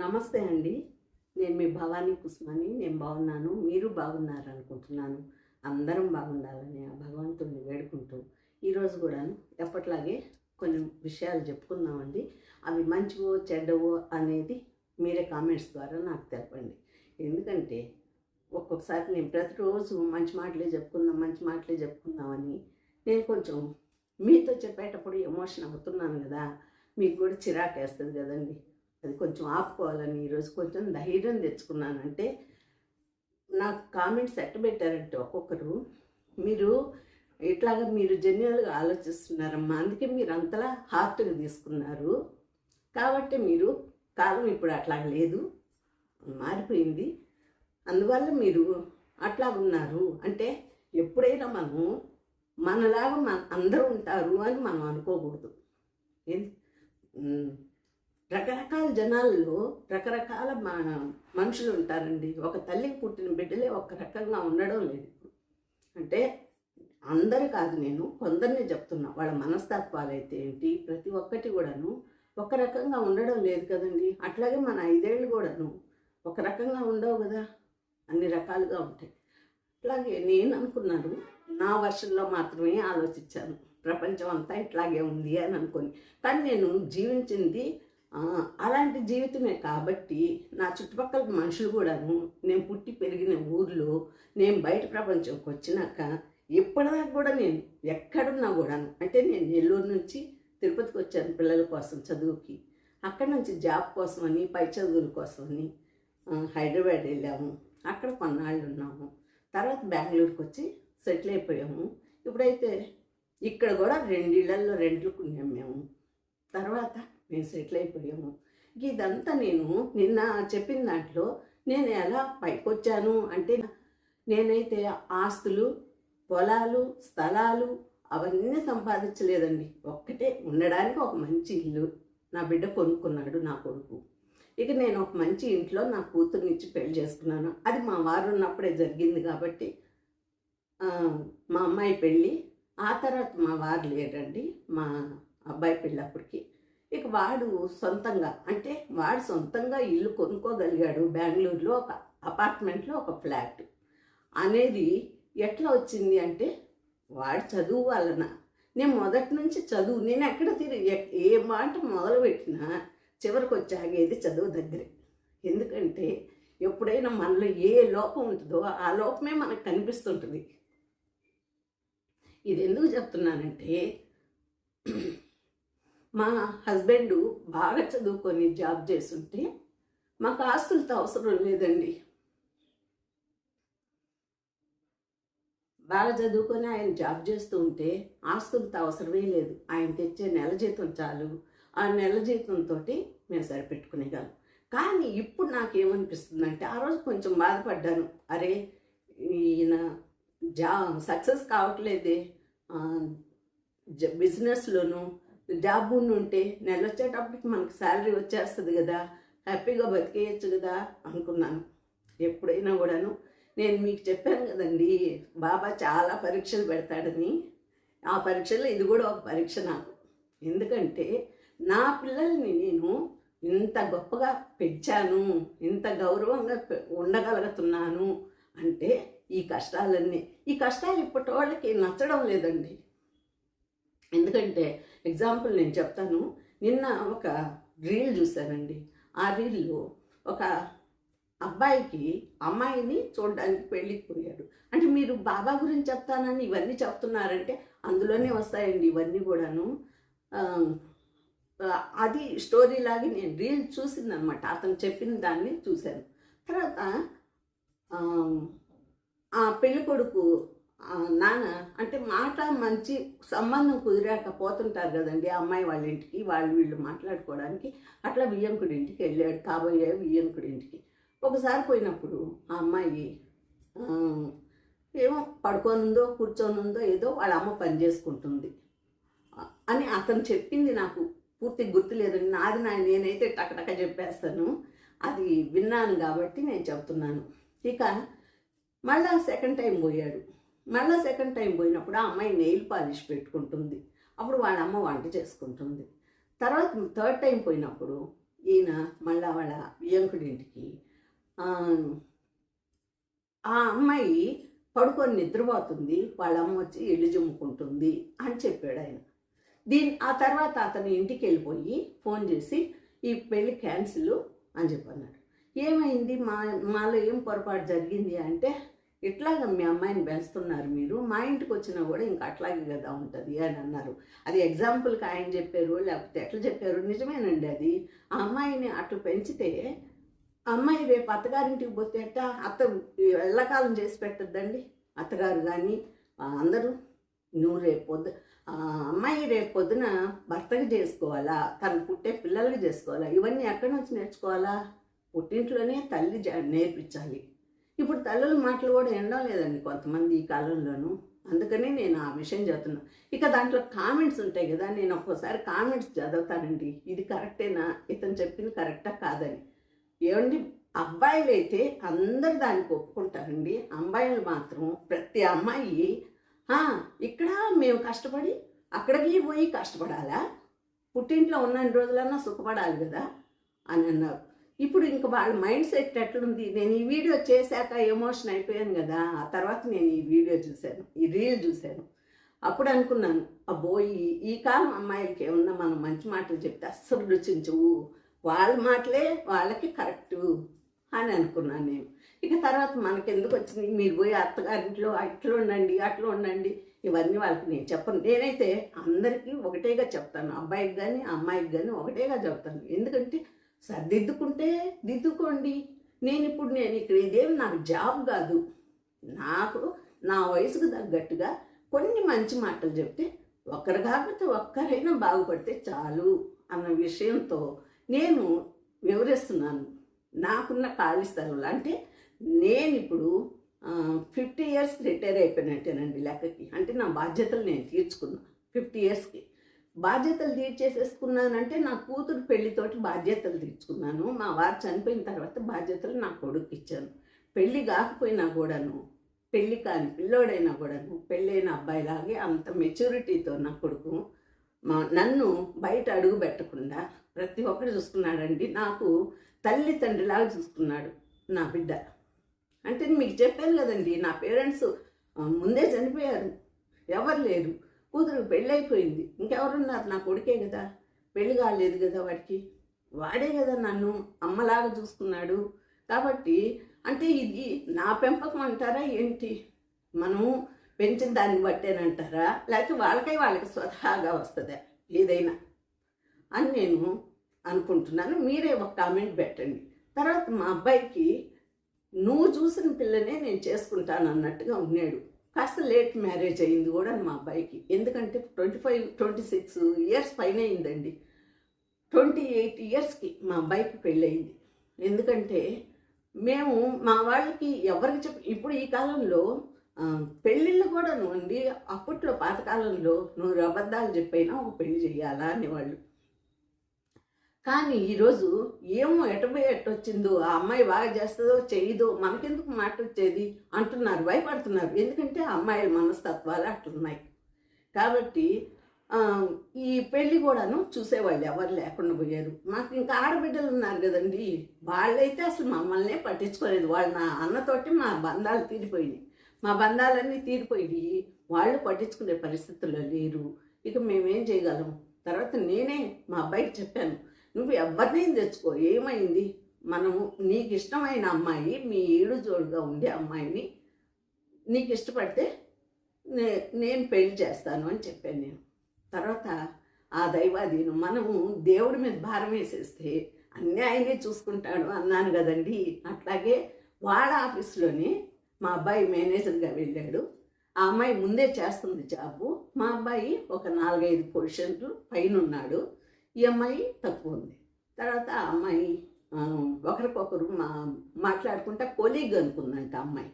నమస్తే అండి. నేను మీ భవానీ కుస్మాని. నేను బాగున్నాను. మీరు బాగున్నారు అనుకుంటున్నాను అందరం బాగుండాలని ఆ భగవంతుడిని వేడుకుంటూ ఈరోజు కూడా ఎప్పట్లాగే కొన్ని విషయాలు చెప్పుకుందామండి. అవి మంచివో చెడ్డవో అనేది మీరే కామెంట్స్ ద్వారా నాకు తెలపండి. ఎందుకంటే ఒక్కొక్కసారి నేను ప్రతిరోజు మంచి మాటలే చెప్పుకుందాం మంచి మాటలే చెప్పుకుందామని నేను కొంచెం మీతో చెప్పేటప్పుడు ఎమోషన్ అవుతున్నాను కదా. మీకు కూడా చిరాకు వేస్తుంది కదండి. అది కొంచెం ఆపుకోవాలని ఈరోజు కొంచెం ధైర్యం తెచ్చుకున్నానంటే నాకు కామెంట్స్ ఎట్ట పెట్టారంటే ఒక్కొక్కరు మీరు ఇట్లాగ మీరు జెన్యున్గా ఆలోచిస్తున్నారమ్మా అందుకే మీరు అంతలా హార్ట్గా తీసుకున్నారు. కాబట్టి మీరు కాలం ఇప్పుడు అట్లా లేదు మారిపోయింది. అందువల్ల మీరు అట్లా ఉన్నారు. అంటే ఎప్పుడైనా మనము మనలాగా మన అందరూ ఉంటారు అని మనం అనుకోకూడదు. ఏం- రకరకాల జనాల్లో రకరకాల మా మనుషులు ఉంటారండి. ఒక తల్లికి పుట్టిన బిడ్డలే ఒక రకంగా ఉండడం లేదు అంటే అందరు కాదు నేను కొందరిని చెప్తున్నా. వాళ్ళ మనస్తత్వాలు అయితే ఏంటి? ప్రతి ఒక్కటి కూడాను ఒక రకంగా ఉండడం లేదు కదండి. అట్లాగే మన ఐదేళ్ళు కూడాను ఒక రకంగా ఉండవు కదా. అన్ని రకాలుగా ఉంటాయి. అట్లాగే నేను అనుకున్నాను నా వర్షంలో మాత్రమే ఆలోచించాను. ప్రపంచం అంతా ఇట్లాగే ఉంది అని అనుకొని. కానీ నేను జీవించింది అలాంటి జీవితమే కాబట్టి నా చుట్టుపక్కల మనుషులు కూడాను నేను పుట్టి పెరిగిన ఊర్లో నేను బయట ప్రపంచంకి వచ్చినాక ఇప్పటిదాకా కూడా నేను ఎక్కడున్నా కూడాను అంటే నేను నెల్లూరు నుంచి తిరుపతికి వచ్చాను పిల్లల కోసం చదువుకి. అక్కడ నుంచి జాబ్ కోసమని పై చదువుల కోసమని హైదరాబాద్ వెళ్ళాము. అక్కడ కొన్నాళ్ళు ఉన్నాము. తర్వాత బెంగళూరుకి వచ్చి సెటిల్ అయిపోయాము. ఇప్పుడైతే ఇక్కడ కూడా రెండిళ్ళలో రెంట్లు కొన్నాము మేము. తర్వాత మేము సెటిల్ అయిపోయాము ఇదంతా నేను నిన్న చెప్పిన దాంట్లో నేను ఎలా పైకొచ్చాను అంటే నేనైతే ఆస్తులు పొలాలు స్థలాలు అవన్నీ సంపాదించలేదండి. ఒక్కటే ఉండడానికి ఒక మంచి ఇల్లు నా బిడ్డ కొనుక్కున్నాడు నా కొడుకు. ఇక నేను ఒక మంచి ఇంట్లో నా కూతుర్నిచ్చి పెళ్ళి చేసుకున్నాను. అది మా వారు ఉన్నప్పుడే జరిగింది కాబట్టి మా అమ్మాయి పెళ్ళి ఆ తర్వాత మా వారు లేరండి మా అబ్బాయి పెళ్ళప్పటికి ఇక వాడు సొంతంగా అంటే వాడు సొంతంగా ఇల్లు కొనుక్కోగలిగాడు బెంగళూరులో ఒక అపార్ట్మెంట్లో ఒక ఫ్లాట్. అనేది ఎట్లా వచ్చింది అంటే వాడు చదువు వలన. నేను మొదటి నుంచి చదువు నేను ఎక్కడ తిరిగి ఏ మాట మొదలుపెట్టినా చివరికి వచ్చి ఆగేది చదువు దగ్గరే. ఎందుకంటే ఎప్పుడైనా మనలో ఏ లోపం ఉంటుందో ఆ లోపమే మనకు కనిపిస్తుంటుంది. ఇది ఎందుకు చెప్తున్నానంటే మా హస్బెండ్ బాగా చదువుకొని జాబ్ చేస్తుంటే మాకు ఆస్తులతో అవసరం లేదండి. బాగా చదువుకొని ఆయన జాబ్ చేస్తూ ఉంటే ఆస్తులతో అవసరమే లేదు. ఆయన తెచ్చే నెల జీతం చాలు. ఆ నెల జీతంతో మేము సరిపెట్టుకునేగలం కానీ ఇప్పుడు నాకేమనిపిస్తుందంటే ఆ రోజు కొంచెం బాధపడ్డాను. అరే ఈయన జా సక్సెస్ కావట్లేదే. బిజినెస్లోనూ జ- జాబ్ ఉండి ఉంటే నెల వచ్చేటప్పటికి మనకు శాలరీ వచ్చేస్తుంది కదా హ్యాపీగా బతికేయచ్చు కదా అనుకున్నాను. ఎప్పుడైనా కూడాను. నేను మీకు చెప్పాను కదండి బాబా చాలా పరీక్షలు పెడతాడని. ఆ పరీక్షలో ఇది కూడా ఒక పరీక్ష నాకు. ఎందుకంటే నా పిల్లల్ని నేను ఇంత గొప్పగా పెంచాను ఇంత గౌరవంగా ఉండగలుగుతున్నాను అంటే ఈ కష్టాలన్నీ. ఈ కష్టాలు ఇప్పటి వాళ్ళకి నచ్చడం లేదండి. ఎందుకంటే ఎగ్జాంపుల్ నేను చెప్తాను. నిన్న ఒక రీల్ చూశానండి. ఆ రీల్లో ఒక అబ్బాయికి అమ్మాయిని చూడడానికి పెళ్ళికి పోయాడు. అంటే మీరు బాబా గురించి చెప్తానని ఇవన్నీ చెప్తున్నారంటే అందులోనే వస్తాయండి ఇవన్నీ కూడాను. అది స్టోరీ లాగే నేను రీల్ చూసిందనమాట అతను చెప్పిన దాన్ని చూశాను. తర్వాత ఆ, పెళ్ళికొడుకు పెళ్ళి కొడుకు నాన్న అంటే మాట మంచి సంబంధం కుదిరాక పోతుంటారు కదండి అమ్మాయి వాళ్ళ ఇంటికి వాళ్ళు వీళ్ళు మాట్లాడుకోవడానికి. అట్లా వియ్యంకుడి ఇంటికి వెళ్ళాడు కాబోయే వియ్యంకుడి ఇంటికి. ఒకసారి పోయినప్పుడు ఆ అమ్మాయి ఏమో పడుకోనుందో కూర్చొనుందో ఏదో వాళ్ళ అమ్మ పని చేసుకుంటుంది. అని అతను చెప్పింది నాకు పూర్తి గుర్తులేదండి. నాది నా నేనైతే టకటక చెప్పేస్తాను. అది విన్నాను కాబట్టి నేను చెప్తున్నాను. ఇక మళ్ళా సెకండ్ టైం పోయాడు. మళ్ళీ సెకండ్ టైం పోయినప్పుడు ఆ అమ్మాయి నెయిల్ పాలిష్ పెట్టుకుంటుంది. అప్పుడు వాళ్ళ అమ్మ వంట చేసుకుంటుంది. తర్వాత థర్డ్ టైం పోయినప్పుడు ఈయన మళ్ళా వాళ్ళ వియంకుడింటికి ఆ, అమ్మాయి పడుకొని నిద్రపోతుంది. వాళ్ళ అమ్మ వచ్చి ఇల్లు జమ్ముకుంటుంది అని చెప్పాడు ఆయన. దీని ఆ తర్వాత అతను ఇంటికి వెళ్ళిపోయి ఫోన్ చేసి ఈ పెళ్ళి క్యాన్సిల్ అని చెప్పన్నాడు. ఏమైంది? మా మాలో ఏం పొరపాటు జరిగింది అంటే ఇట్లాగ మీ అమ్మాయిని పెంచుతున్నారు మీరు? మా ఇంటికి వచ్చినా కూడా ఇంకా అట్లాగే కదా ఉంటుంది అని అన్నారు. అది ఎగ్జాంపుల్కి ఆయన చెప్పారు లేకపోతే ఎట్లా చెప్పారు? నిజమేనండి అది. ఆ అమ్మాయిని అట్లా పెంచితే అమ్మాయి రేపు అత్తగారింటికి పోతే అట్ట అత్త ఎల్లకాలం చేసి పెట్టద్దండి? అత్తగారు కానీ అందరూ నువ్వు రేపు పొద్దు అమ్మాయి రేపు పొద్దున భర్తకి చేసుకోవాలా? తను పుట్టే పిల్లలకి చేసుకోవాలా? ఇవన్నీ ఎక్కడి నుంచి నేర్చుకోవాలా? పుట్టింట్లోనే తల్లి నేర్పించాలి. ఇప్పుడు తల్లుల మాటలు కూడా ఎండం లేదండి కొంతమంది ఈ కాలంలోనూ. అందుకని నేను ఆ విషయం చెప్తున్నా. ఇక దాంట్లో కామెంట్స్ ఉంటాయి కదా నేను ఒక్కోసారి కామెంట్స్ చదువుతానండి. ఇది కరెక్టేనా? ఇతను చెప్పింది కరెక్టా కాదని. ఏమండి? అబ్బాయిలు అయితే అందరు దానికి ఒప్పుకుంటారండి. అమ్మాయిలు మాత్రం ప్రతి అమ్మాయి ఇక్కడ మేము కష్టపడి అక్కడికి పోయి కష్టపడాలా? పుట్టింట్లో ఉన్న రోజులన్నా సుఖపడాలి కదా? అని అన్నారు. ఇప్పుడు ఇంక వాళ్ళ మైండ్ సెట్ ఎట్లుంది? నేను ఈ వీడియో చేశాక ఎమోషన్ అయిపోయాను కదా. ఆ తర్వాత నేను ఈ వీడియో చూశాను ఈ రీల్ చూశాను. అప్పుడు అనుకున్నాను అబ్బో ఈ ఈ కాలం అమ్మాయిలకి ఏమన్నా మనం మంచి మాటలు చెప్తే అస్సలు రుచించవు. వాళ్ళ మాటలే వాళ్ళకి కరెక్టు అని అనుకున్నాను నేను. ఇక తర్వాత మనకెందుకు వచ్చింది? మీరు పోయి అత్తగారింట్లో అట్లా ఉండండి అట్లా ఉండండి. ఇవన్నీ వాళ్ళకి నేను చెప్పను. నేనైతే అందరికీ ఒకటేగా చెప్తాను. అబ్బాయికి కానీ అమ్మాయికి కానీ ఒకటేగా చెప్తాను. ఎందుకంటే సర్దిద్దుకుంటే దిద్దుకోండి. నేను ఇప్పుడు నేను ఇక్కడ ఇదేమి నాకు జాబ్ కాదు. నాకు నా వయసుకు తగ్గట్టుగా కొన్ని మంచి మాటలు చెప్తే ఒక్కరు కాకపోతే ఒక్కరైనా బాగుపడితే చాలు అన్న విషయంతో నేను వివరిస్తున్నాను. నాకున్న ఖాళీ స్థలంలో అంటే నేను ఇప్పుడు ఫిఫ్టీ ఇయర్స్ రిటైర్ అయిపోయినట్టేనండి లెక్కకి. అంటే నా బాధ్యతలు నేను తీర్చుకున్నా ఫిఫ్టీ ఇయర్స్కి. బాధ్యతలు తీర్చేసేసుకున్నానంటే నా కూతురు పెళ్ళితోటి బాధ్యతలు తీర్చుకున్నాను. మా వారు చనిపోయిన తర్వాత బాధ్యతలు నా కొడుకు ఇచ్చాను పెళ్ళి కాకపోయినా కూడాను పెళ్ళి కాని పిల్లోడైనా కూడాను పెళ్ళైన అబ్బాయిలాగే అంత మెచ్యూరిటీతో నా కొడుకు మా నన్ను బయట అడుగు పెట్టకుండా ప్రతి ఒక్కరు చూసుకున్నాడండి. నాకు తల్లి తండ్రిలాగా చూసుకున్నాడు నా బిడ్డ. అంటే మీకు చెప్పాను కదండి నా పేరెంట్స్ ముందే చనిపోయారు. ఎవరు లేరు. కూతురు పెళ్ళైపోయింది. ఇంకెవరున్నారు? నా కొడుకే కదా. పెళ్ళి కాలేదు కదా వాడికి. వాడే కదా నన్ను అమ్మలాగా చూసుకున్నాడు. కాబట్టి అంటే ఇది నా పెంపకం అంటారా ఏంటి? మనము పెంచిన దాన్ని బట్టేనంటారా? లేకపోతే వాళ్ళకై వాళ్ళకి స్వతహాగా వస్తుందా? ఏదైనా అని నేను అనుకుంటున్నాను. మీరే ఒక కామెంట్ పెట్టండి. తర్వాత మా అబ్బాయికి నువ్వు చూసిన పిల్లనే నేను చేసుకుంటాను అన్నట్టుగా ఉన్నాడు. కాస్త లేట్ మ్యారేజ్ అయింది కూడా మా అబ్బాయికి. ఎందుకంటే twenty five twenty six years పైన అయిందండి. ట్వంటీ ఎయిట్ ఇయర్స్కి మా అబ్బాయికి పెళ్ళయింది. ఎందుకంటే మేము మా వాళ్ళకి ఎవరికి చెప్ప ఇప్పుడు ఈ కాలంలో పెళ్ళిళ్ళు కూడా అండి అప్పట్లో పాతకాలంలో నువ్వు అబద్ధాలు చెప్పైనా ఒక పెళ్ళి చేయాలా అనేవాళ్ళు. కానీ ఈరోజు ఏమో ఎటు వచ్చిందో ఆ అమ్మాయి బాగా చేస్తుందో చేయదో మనకెందుకు మాట వచ్చేది అంటున్నారు భయపడుతున్నారు. ఎందుకంటే ఆ అమ్మాయిల మనస్తత్వాలు అట్లున్నాయి కాబట్టి ఈ పెళ్ళి కూడాను చూసేవాళ్ళు ఎవరు లేకుండా పోయారు. మాకు ఇంకా ఆడబిడ్డలు ఉన్నారు కదండి. వాళ్ళైతే అసలు మమ్మల్నే పట్టించుకోలేదు. వాళ్ళు నా అన్నతోటి మా బంధాలు తీరిపోయినాయి. మా బంధాలన్నీ తీరిపోయి వాళ్ళు పట్టించుకునే పరిస్థితుల్లో లేరు. ఇక మేమేం చేయగలం? తర్వాత నేనే మా అబ్బాయికి చెప్పాను. నువ్వు ఎవరినైనా తెచ్చుకో. ఏమైంది? మనము నీకు ఇష్టమైన అమ్మాయి మీ ఏడు జోడుగా ఉండే అమ్మాయిని నీకు ఇష్టపడితే నే నేను పెళ్ళి చేస్తాను అని చెప్పాను నేను. తర్వాత ఆ దైవాధీనం మనము దేవుడి మీద భారం వేసేస్తే అన్నీ ఆయనే చూసుకుంటాడు అన్నాను కదండి. అట్లాగే వాళ్ళ ఆఫీస్లోనే మా అబ్బాయి మేనేజర్గా వెళ్ళాడు. ఆ అమ్మాయి ముందే చేస్తుంది జాబు. మా అబ్బాయి ఒక నాలుగైదు పొజిషన్లు పైన ఉన్నాడు ఈ అమ్మాయి తక్కువ ఉంది. తర్వాత ఆ అమ్మాయి ఒకరికొకరు మా మాట్లాడుకుంటా కొలీగ్ అనుకుందంట అమ్మాయి.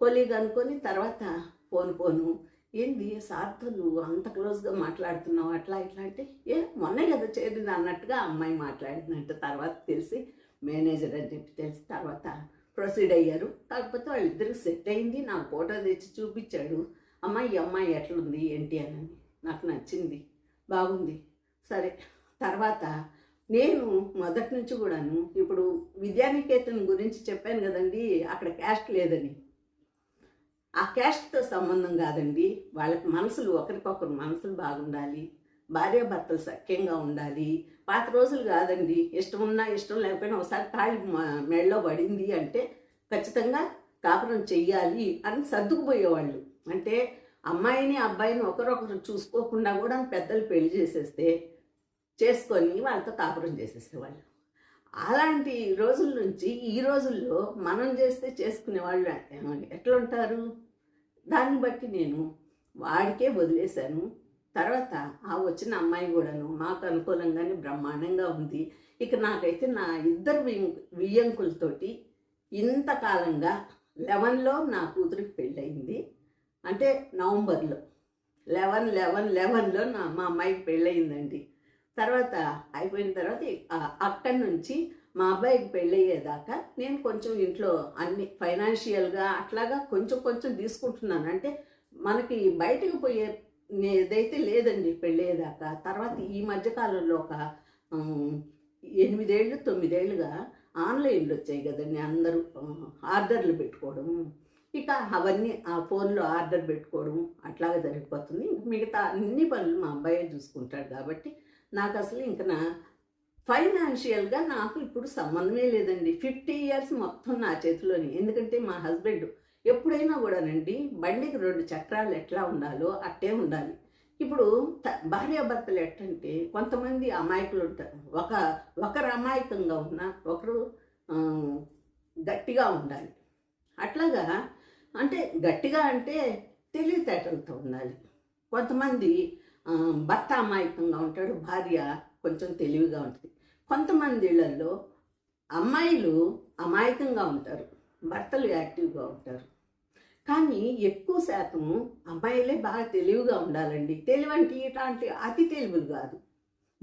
కొలీగ్ అనుకొని తర్వాత పోను పోను ఏంది సార్థలు అంత క్లోజ్గా మాట్లాడుతున్నావు అట్లా ఇట్లా అంటే ఏ మొన్నే కదా చేరింది అన్నట్టుగా అమ్మాయి మాట్లాడిందంట తర్వాత తెలిసి మేనేజర్ అని చెప్పి తెలిసి తర్వాత ప్రొసీడ్ అయ్యారు. కాకపోతే వాళ్ళిద్దరికి సెట్ అయింది. నాకు ఫోటో తెచ్చి చూపించాడు. అమ్మాయి ఈ అమ్మాయి ఎట్లుంది? ఏంటి? అని నాకు నచ్చింది. బాగుంది. సరే. తర్వాత నేను మొదటి నుంచి కూడాను ఇప్పుడు విద్యానికేతన్ గురించి చెప్పాను కదండి అక్కడ క్యాస్ట్ లేదని. ఆ క్యాస్ట్తో సంబంధం కాదండి. వాళ్ళకి మనసులు ఒకరికొకరు మనసులు బాగుండాలి. భార్యాభర్తలు సఖ్యంగా ఉండాలి. పాత రోజులు కాదండి. ఇష్టం ఉన్నా ఇష్టం లేకపోయినా ఒకసారి కాళ్ళు మెడలో పడింది అంటే ఖచ్చితంగా కాపురం చెయ్యాలి అని సర్దుకుపోయేవాళ్ళు. అంటే అమ్మాయిని అబ్బాయిని ఒకరొకరు చూసుకోకుండా కూడా పెద్దలు పెళ్ళి చేసేస్తే చేసుకొని వాళ్ళతో కాపురం చేసేసేవాళ్ళు. అలాంటి రోజుల నుంచి ఈ రోజుల్లో మనం చేస్తే చేసుకునే వాళ్ళు ఎట్లా ఉంటారు దాన్ని బట్టి నేను వాడికే వదిలేశాను. తర్వాత ఆ వచ్చిన అమ్మాయి కూడాను మాకు అనుకూలంగానే బ్రహ్మాండంగా ఉంది. ఇక నాకైతే నా ఇద్దరు వియ్యంకులతోటి ఇంతకాలంగా లెవెన్లో నా కూతురికి పెళ్ళయింది. అంటే నవంబర్లో. లెవెన్ లెవెన్ లెవెన్లో నా మా అమ్మాయికి పెళ్ళయిందండి. తర్వాత అయిపోయిన తర్వాత అక్కడి నుంచి మా అబ్బాయికి పెళ్ళయ్యేదాకా నేను కొంచెం ఇంట్లో అన్ని ఫైనాన్షియల్గా అట్లాగా కొంచెం కొంచెం తీసుకుంటున్నాను. అంటే మనకి బయటకు పోయే ఏదైతే లేదండి పెళ్ళయ్యేదాకా తర్వాత ఈ మధ్యకాలంలో ఒక ఎనిమిదేళ్ళు తొమ్మిదేళ్ళుగా ఆన్లైన్లో వచ్చాయి కదండి అందరూ ఆర్డర్లు పెట్టుకోవడం. ఇక అవన్నీ ఆ ఫోన్లో ఆర్డర్ పెట్టుకోవడం అట్లాగే జరిగిపోతుంది. మిగతా అన్ని పనులు మా అబ్బాయే చూసుకుంటాడు కాబట్టి నాకు అసలు ఇంక నా ఫైనాన్షియల్గా నాకు ఇప్పుడు సంబంధమే లేదండి. ఫిఫ్టీ ఇయర్స్ మొత్తం నా చేతిలోని. ఎందుకంటే మా హస్బెండ్ ఎప్పుడైనా కూడానండి బండికి రెండు చక్రాలు ఎట్లా ఉండాలో అట్టే ఉండాలి. ఇప్పుడు త- భార్యాభర్తలు ఎట్టంటే కొంతమంది అమాయకులు ఉంటారు. ఒక ఒకరు అమాయకంగా ఉన్న ఒకరు గట్టిగా ఉండాలి. అట్లాగా అంటే గట్టిగా అంటే తెలివితేటలతో ఉండాలి. కొంతమంది భర్త అమాయకంగా ఉంటాడు భార్య కొంచెం తెలివిగా ఉంటుంది. కొంతమంది ఇళ్ళలో అమ్మాయిలు అమాయకంగా ఉంటారు భర్తలు యాక్టివ్గా ఉంటారు. కానీ ఎక్కువ శాతం అమ్మాయిలే బాగా తెలివిగా ఉండాలండి. తెలివంటి ఇలాంటి అతి తెలివులు కాదు.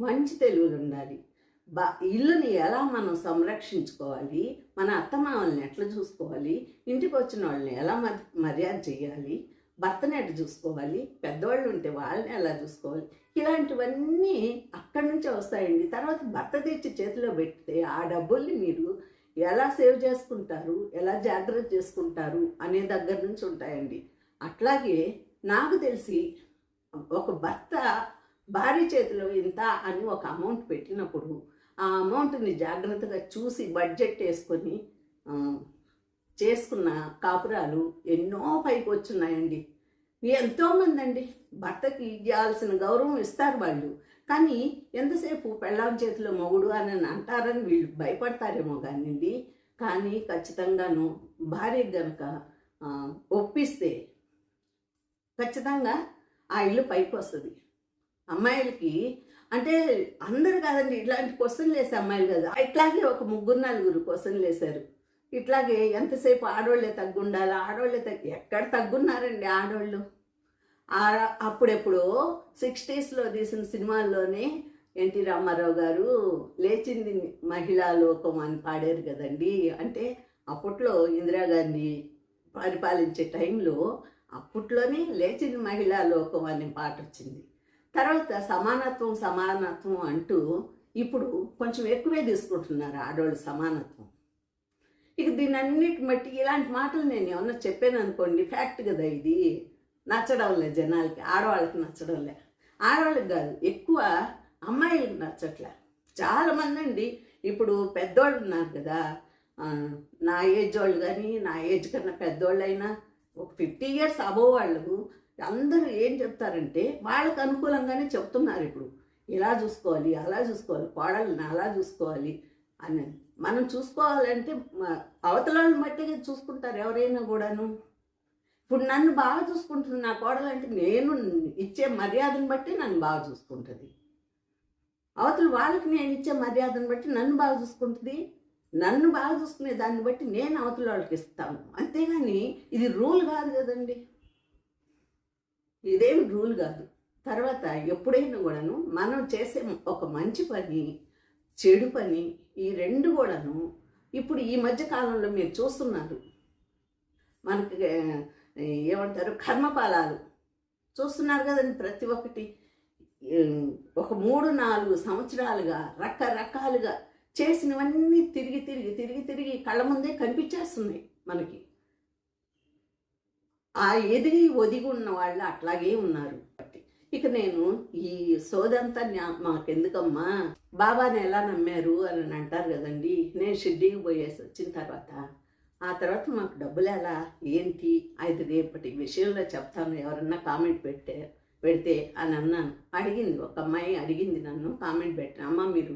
మంచి తెలివులు ఉండాలి. బా ఇల్లుని ఎలా మనం సంరక్షించుకోవాలి? మన అత్తమామల్ని ఎట్లా చూసుకోవాలి? ఇంటికి వచ్చిన వాళ్ళని ఎలా మర్- మర్యాద చేయాలి భర్తని ఎట్లా చూసుకోవాలి? పెద్దవాళ్ళు ఉంటే వాళ్ళని ఎలా చూసుకోవాలి? ఇలాంటివన్నీ అక్కడి నుంచే వస్తాయండి. తర్వాత భర్త తెచ్చి చేతిలో పెడితే ఆ డబ్బుల్ని మీరు ఎలా సేవ్ చేసుకుంటారు? ఎలా జాగ్రత్త చేసుకుంటారు? అనే దగ్గర నుంచి ఉంటాయండి. అట్లాగే నాకు తెలిసి ఒక భర్త భార్య చేతిలో ఇంత అని ఒక అమౌంట్ పెట్టినప్పుడు ఆ అమౌంట్ని జాగ్రత్తగా చూసి బడ్జెట్ వేసుకొని చేసుకున్న కాపురాలు ఎన్నో పైకి వచ్చున్నాయండి ఎంతోమంది అండి భర్తకి ఇవ్వాల్సిన గౌరవం ఇస్తారు వాళ్ళు. కానీ ఎంతసేపు పెళ్ళాం చేతిలో మొగుడు అని అంటారని వీళ్ళు భయపడతారేమో కానివ్వండి కానీ ఖచ్చితంగాను భార్య గనక ఒప్పిస్తే ఖచ్చితంగా ఆ ఇల్లు పైకి వస్తుంది. అమ్మాయిలకి అంటే అందరు కాదండి ఇట్లాంటి క్వశ్చన్లు వేసే అమ్మాయిలు కదా. ఇట్లాగే ఒక ముగ్గురు నలుగురు క్వశ్చన్లు వేశారు. ఇట్లాగే ఎంతసేపు ఆడోళ్ళే తగ్గుండాలి? ఆడవాళ్ళే తగ్గు ఎక్కడ తగ్గున్నారండి ఆడోళ్ళు? అప్పుడెప్పుడు సిక్స్టీస్లో తీసిన సినిమాల్లోనే ఎన్టీ రామారావు గారు లేచింది మహిళా లోకం అని పాడారు కదండి. అంటే అప్పట్లో ఇందిరాగాంధీ పరిపాలించే టైంలో అప్పట్లోనే లేచింది మహిళా లోకం అనే పాట వచ్చింది. తర్వాత సమానత్వం సమానత్వం అంటూ ఇప్పుడు కొంచెం ఎక్కువే తీసుకుంటున్నారు ఆడవాళ్ళు సమానత్వం. ఇక దీని అన్నిటి మట్టి ఇలాంటి మాటలు నేను ఏమన్నా చెప్పాను అనుకోండి ఫ్యాక్ట్ కదా ఇది. నచ్చడం లే జనాలకి ఆడవాళ్ళకి నచ్చడం లే ఆడవాళ్ళకి కాదు ఎక్కువ అమ్మాయిలకు నచ్చట్లే. చాలామంది అండి ఇప్పుడు పెద్దోళ్ళు ఉన్నారు కదా నా ఏజ్ వాళ్ళు కానీ నా ఏజ్ కన్నా పెద్దోళ్ళు అయినా ఒక ఫిఫ్టీ ఇయర్స్ అబోవ్ వాళ్ళు అందరూ ఏం చెప్తారంటే వాళ్ళకు అనుకూలంగానే చెప్తున్నారు ఇప్పుడు. ఇలా చూసుకోవాలి అలా చూసుకోవాలి కోడల్ని అలా చూసుకోవాలి అని. మనం చూసుకోవాలంటే అవతలని బట్టి చూసుకుంటారు ఎవరైనా కూడాను. ఇప్పుడు నన్ను బాగా చూసుకుంటుంది నా కోడలంటే నేను ఇచ్చే మర్యాదను బట్టి నన్ను బాగా చూసుకుంటుంది. అవతల వాళ్ళకి నేను ఇచ్చే మర్యాదను బట్టి నన్ను బాగా చూసుకుంటుంది. నన్ను బాగా చూసుకునే దాన్ని బట్టి నేను అవతల వాళ్ళకి ఇస్తాను. అంతేగాని ఇది రూల్ కాదు కదండి. ఇదేమి రూల్ కాదు. తర్వాత ఎప్పుడైనా కూడాను మనం చేసే ఒక మంచి పని చెడు పని ఈ రెండు కూడాను ఇప్పుడు ఈ మధ్య కాలంలో మీరు చూస్తున్నారు. మనకి ఏమంటారు కర్మఫలాలు. చూస్తున్నారు కదండి ప్రతి ఒక్కటి. ఒక మూడు నాలుగు సంవత్సరాలుగా రకరకాలుగా చేసినవన్నీ తిరిగి తిరిగి తిరిగి తిరిగి కళ్ళ ముందే కనిపించేస్తున్నాయి మనకి. ఆ ఎదిగి ఒదిగి ఉన్న వాళ్ళు అట్లాగే ఉన్నారు. ఇక నేను ఈ సోదంతా మాకెందుకమ్మా? బాబాని ఎలా నమ్మారు అని అంటారు కదండి. నేను షిడ్డీకి పోయేసి వచ్చిన తర్వాత ఆ తర్వాత మాకు డబ్బులు ఎలా? ఏంటి? అయితే రేపటి విషయంలో చెప్తాను. ఎవరన్నా కామెంట్ పెట్టే పెడితే అని అన్నాను. అడిగింది. ఒక అమ్మాయి అడిగింది నన్ను కామెంట్ పెట్టాను అమ్మ మీరు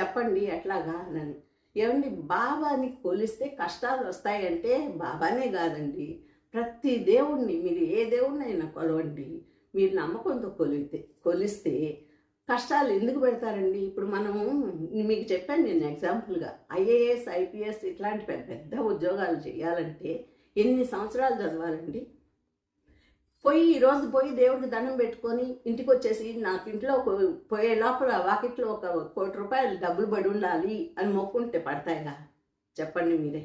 చెప్పండి ఎట్లాగా? అని ఏమండి బాబాని కొలిస్తే కష్టాలు వస్తాయంటే బాబానే కాదండి. ప్రతి దేవుణ్ణి మీరు ఏ దేవుణ్ణి అయినా కొలవండి. మీరు నమ్మకంతో కొలితే కొలిస్తే కష్టాలు ఎందుకు పెడతారండి? ఇప్పుడు మనము మీకు చెప్పాను నేను ఎగ్జాంపుల్గా ఐఏఎస్ ఐపీఎస్ ఇట్లాంటి పెద్ద పెద్ద ఉద్యోగాలు చేయాలంటే ఎన్ని సంవత్సరాలు చదవాలండి? పోయి ఈరోజు పోయి దేవుడికి దండం పెట్టుకొని ఇంటికి వచ్చేసి నాకు ఇంట్లో ఒక పోయే లోపల వాకిట్లో ఒక కోటి రూపాయలు డబ్బులు పడి ఉండాలి అని మొక్కుంటే పడతాయిగా చెప్పండి మీరే.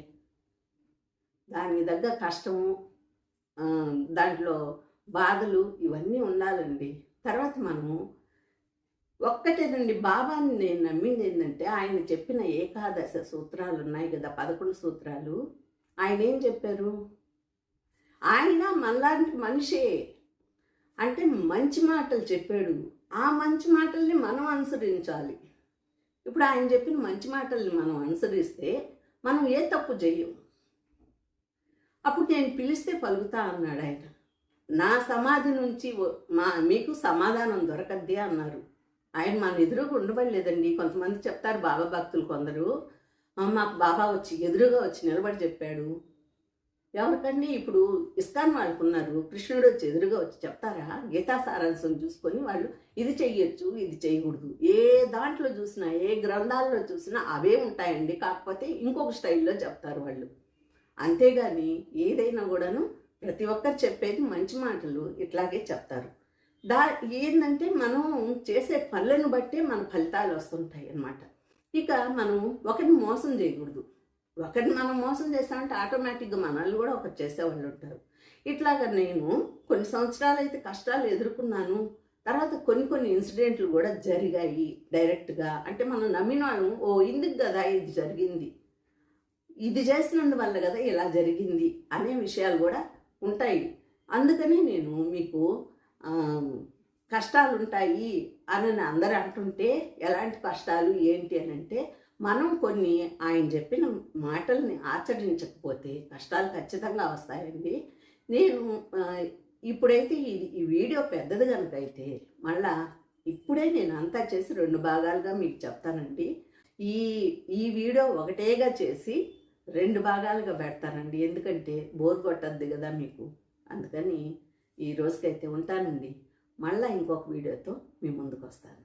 దానికి తగ్గ కష్టము దాంట్లో బాధలు ఇవన్నీ ఉండాలండి. తర్వాత మనము ఒక్కటేనండి బాబాని నేను నమ్మింది ఏంటంటే ఆయన చెప్పిన ఏకాదశ సూత్రాలు ఉన్నాయి కదా పదకొండు సూత్రాలు. ఆయన ఏం చెప్పారు? ఆయన మనలాంటి మనిషే అంటే మంచి మాటలు చెప్పాడు. ఆ మంచి మాటల్ని మనం అనుసరించాలి. ఇప్పుడు ఆయన చెప్పిన మంచి మాటల్ని మనం అనుసరిస్తే మనం ఏ తప్పు చేయం అప్పుడు నేను పిలిస్తే పలుకుతా అన్నాడు ఆయన నా సమాధి నుంచి మా మీకు సమాధానం దొరకద్దే అన్నారు. ఆయన మన ఎదురుగా ఉండబడలేదండి. కొంతమంది చెప్తారు బాబా భక్తులు కొందరు. మాకు బాబా వచ్చి ఎదురుగా వచ్చి నిలబడి చెప్పాడు. ఎవరికండి ఇప్పుడు ఇస్కాన్ వాళ్ళకు ఉన్నారు కృష్ణుడు వచ్చి ఎదురుగా వచ్చి చెప్తారా? గీతా సారాంశం చూసుకొని వాళ్ళు ఇది చెయ్యొచ్చు ఇది చేయకూడదు ఏ దాంట్లో చూసినా ఏ గ్రంథాల్లో చూసినా అవే ఉంటాయండి. కాకపోతే ఇంకొక స్టైల్లో చెప్తారు వాళ్ళు. అంతేగాని ఏదైనా కూడాను ప్రతి ఒక్కరు చెప్పేది మంచి మాటలు ఇట్లాగే చెప్తారు. దా ఏంటంటే మనం చేసే పనులను బట్టే మన ఫలితాలు వస్తుంటాయి అన్నమాట. ఇక మనం ఒకరిని మోసం చేయకూడదు. ఒకరిని మనం మోసం చేస్తామంటే ఆటోమేటిక్గా మనల్ని కూడా ఒకరు చేసేవాళ్ళు ఉంటారు. ఇట్లాగా నేను కొన్ని సంవత్సరాలు అయితే కష్టాలు ఎదుర్కొన్నాను. తర్వాత కొన్ని కొన్ని ఇన్సిడెంట్లు కూడా జరిగాయి డైరెక్ట్గా. అంటే మనం నమ్మిన వాళ్ళం ఓ ఇందుకు కదా ఇది జరిగింది. ఇది చేసినందువల్ల కదా ఇలా జరిగింది అనే విషయాలు కూడా ఉంటాయి. అందుకని నేను మీకు కష్టాలు ఉంటాయి అని అందరూ అంటుంటే ఎలాంటి కష్టాలు ఏంటి అని అంటే మనం కొన్ని ఆయన చెప్పిన మాటల్ని ఆచరించకపోతే కష్టాలు ఖచ్చితంగా వస్తాయండి. నేను ఇప్పుడైతే ఈ ఈ వీడియో పెద్దది కనుక అయితే మళ్ళా ఇప్పుడే నేను అంతా చేసి రెండు భాగాలుగా మీకు చెప్తానండి. ఈ ఈ వీడియో ఒకటేగా చేసి రెండు భాగాలుగా పెడతానండి. ఎందుకంటే బోర్ కొట్టద్దు కదా మీకు. అందుకని ఈ రోజుకైతే ఉంటానండి. మళ్ళీ ఇంకొక వీడియోతో మీ ముందుకు వస్తాను